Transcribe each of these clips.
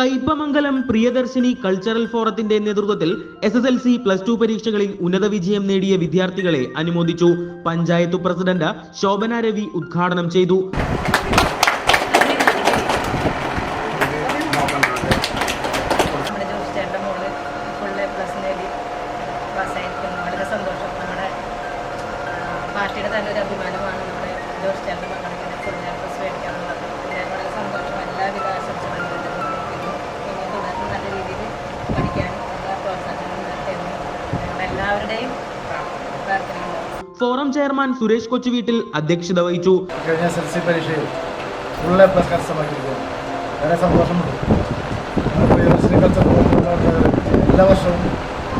Kaipamangalam Priyadarshini cultural ഫോറത്തിന്റെ നേതൃത്വത്തിൽ S S L C plus two പരീക്ഷകളിൽ ഉന്നത വിജയം നേടിയ വിദ്യാർത്ഥികളെ അനുമോദിച്ചു. പഞ്ചായത്ത് പ്രസിഡന്റ് ശോഭന രവി ഉദ്ഘാടനം ചെയ്തു. പാർട്ടിയുടെ തന്നെ ഒരു അഭിമാനമാണ്. പ്രാർത്ഥനയുണ്ടാവും ഫോറം ചെയർമാൻ സുരേഷ് കൊച്ചു വീട്ടിൽ അധ്യക്ഷത വഹിച്ചു. കഴിഞ്ഞ എസ് എൽ സി പരീക്ഷയിൽ ഫുൾ എ പ്ലസ് കരസ്ഥമാക്കിയിരിക്കുകയാണ്. വളരെ സന്തോഷമുണ്ട്. ഞങ്ങൾ പ്രിയദർശിനി കൾച്ചർ പ്രോഗ്രാമുകളുടെ എല്ലാ വർഷവും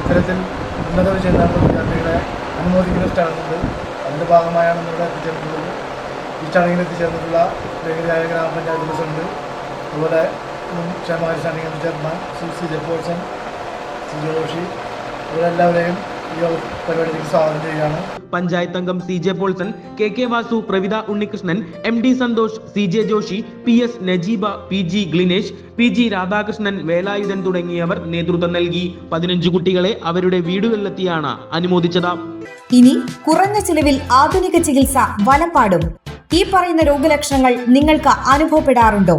ഇത്തരത്തിൽ ഉന്നത വിജയം നേടുന്ന വിദ്യാർത്ഥികളെ അനുമോദിക്കുന്ന ചടങ്ങുണ്ട് അതിന്റെ ഭാഗമായാണ് ഇവിടെ എത്തിച്ചേർന്നിട്ടുള്ളത്. ഈ ചടങ്ങിൽ എത്തിച്ചേർന്നിട്ടുള്ള വേഗതയായ ഗ്രാമപഞ്ചായത്ത് പ്രസിഡന്റ് അതുപോലെ ക്ഷേമകാര്യ ചെയർമാൻ ശ്രീ സി ജപ്പോൾസൺ സി ജോഷി ഇവരെല്ലാവരെയും പരിപാടിയിലേക്ക് സ്വാഗതം ചെയ്യുകയാണ്. പഞ്ചായത്ത് അംഗം C J Paulson K K Vasu Pravitha Unnikrishnan M D Santhosh C J Joshi P S Najeeba P G Glinesh P G Radhakrishnan Velayudhan തുടങ്ങിയവർ നേതൃത്വം നൽകി. പതിനഞ്ച് കുട്ടികളെ അവരുടെ വീടുകളിലെത്തിയാണ് അനുമോദിച്ചത്. ഇനി കുറഞ്ഞ ചിലവിൽ ആധുനിക ചികിത്സ വലപ്പാടും ഈ പറയുന്ന രോഗലക്ഷണങ്ങൾ നിങ്ങൾക്ക് അനുഭവപ്പെടാറുണ്ടോ?